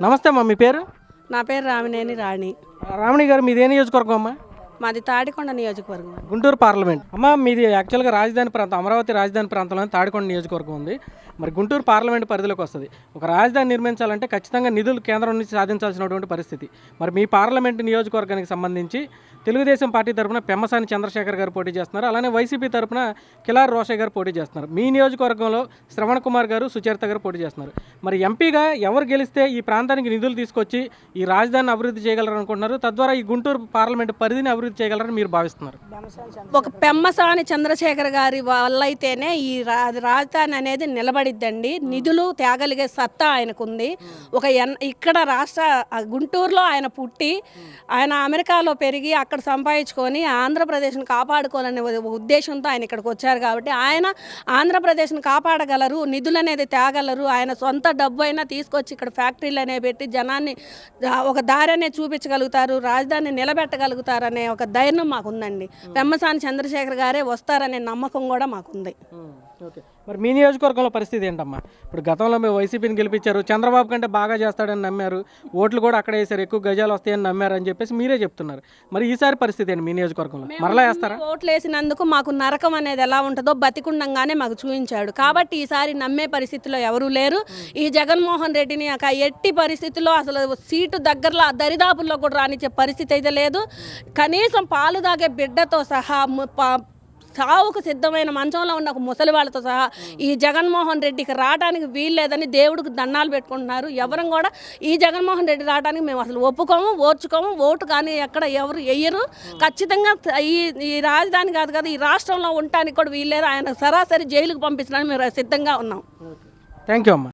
నమస్తే అమ్మా మీ పేరు? నా పేరు రామినేని రాణి. రామణి గారు మీదే నియోజకవర్గం అమ్మా? మాది తాడికొండ నియోజకవర్గం గుంటూరు పార్లమెంట్. అమ్మ మీది యాక్చువల్గా రాజధాని ప్రాంతం అమరావతి రాజధాని ప్రాంతంలో తాడికొండ నియోజకవర్గం ఉంది. మరి గుంటూరు పార్లమెంట్ పరిధిలోకి వస్తుంది. ఒక రాజధాని నిర్మించాలంటే ఖచ్చితంగా నిధులు కేంద్రం నుంచి సాధించాల్సినటువంటి పరిస్థితి. మరి మీ పార్లమెంట్ నియోజకవర్గానికి సంబంధించి తెలుగుదేశం పార్టీ తరఫున పెమ్మసాని చంద్రశేఖర్ గారు పోటీ చేస్తున్నారు. అలానే వైసీపీ తరఫున కిలార్ రోషయ్య గారు పోటీ చేస్తున్నారు. మీ నియోజకవర్గంలో శ్రవణ్ కుమార్ గారు సుచరిత గారు పోటీ చేస్తున్నారు. మరి ఎంపీగా ఎవరు గెలిస్తే ఈ ప్రాంతానికి నిధులు తీసుకొచ్చి ఈ రాజధానిని అభివృద్ధి చేయగలరు అనుకుంటున్నారు తద్వారా ఈ గుంటూరు పార్లమెంట్ పరిధిని అభివృద్ధి చేయగలరని మీరు భావిస్తున్నారు? ఒక పెమ్మసాని చంద్రశేఖర్ గారి వల్ల అయితేనే ఈ రా రాజధాని అనేది నిలబడిద్దండి. నిధులు తేగలిగే సత్తా ఆయనకుంది. ఒక ఎన్ ఇక్కడ రాష్ట్ర గుంటూరులో ఆయన పుట్టి ఆయన అమెరికాలో పెరిగి అక్కడ సంపాదించుకొని ఆంధ్రప్రదేశ్ను కాపాడుకోవాలనే ఉద్దేశంతో ఆయన ఇక్కడికి వచ్చారు కాబట్టి ఆయన ఆంధ్రప్రదేశ్ను కాపాడగలరు నిధులు అనేది తేగలరు ఆయన సొంత డబ్బు అయినా తీసుకొచ్చి ఇక్కడ ఫ్యాక్టరీలు అనేవి పెట్టి జనాన్ని ఒక దారి అనేది చూపించగలుగుతారు రాజధానిని నిలబెట్టగలుగుతారనే ఒక ఒక ధైర్యం మాకుందండి. పెమ్మసాని చంద్రశేఖర్ గారే వస్తారనే నమ్మకం కూడా మాకుంది. ఓకే. మరి మీ నియోజకవర్గంలో పరిస్థితి ఏంటమ్మా? ఇప్పుడు గతంలో మేము వైసీపీని గెలిపించారు చంద్రబాబు కంటే బాగా చేస్తాడని నమ్మారు ఓట్లు కూడా అక్కడే వేసారు ఎక్కువ గజాలు వస్తాయని నమ్మారు అని చెప్పేసి మీరే చెప్తున్నారు. మరి ఈసారి పరిస్థితి ఏంటి మీ నియోజకవర్గంలో? మరలా వేస్తారా? ఓట్లు వేసినందుకు మాకు నరకం అనేది ఎలా ఉంటుందో బతికుండంగానే మాకు చూపించాడు. కాబట్టి ఈసారి నమ్మే పరిస్థితిలో ఎవరూ లేరు. ఈ జగన్మోహన్ రెడ్డిని ఒక ఎట్టి పరిస్థితుల్లో అసలు సీటు దగ్గరలో దరిదాపుల్లో కూడా రానిచ్చే పరిస్థితి అయితే లేదు. కనీసం పాలు తాగే బిడ్డతో సహా సావుకు చావుకు సిద్ధమైన మంచంలో ఉన్న ఒక ముసలి వాళ్ళతో సహా ఈ జగన్మోహన్ రెడ్డికి రావడానికి వీల్లేదని దేవుడికి దండాలు పెట్టుకుంటున్నారు. ఎవరం కూడా ఈ జగన్మోహన్ రెడ్డి రావడానికి మేము అసలు ఒప్పుకోము ఓర్చుకోము ఓటు కానీ ఎక్కడ ఎవరు వెయ్యరు ఖచ్చితంగా ఈ ఈ రాజధాని కాదు కదా ఈ రాష్ట్రంలో ఉండటానికి కూడా వీల్లేదు ఆయన సరాసరి జైలుకు పంపించడానికి మేము సిద్ధంగా ఉన్నాం. థ్యాంక్ యూ అమ్మా.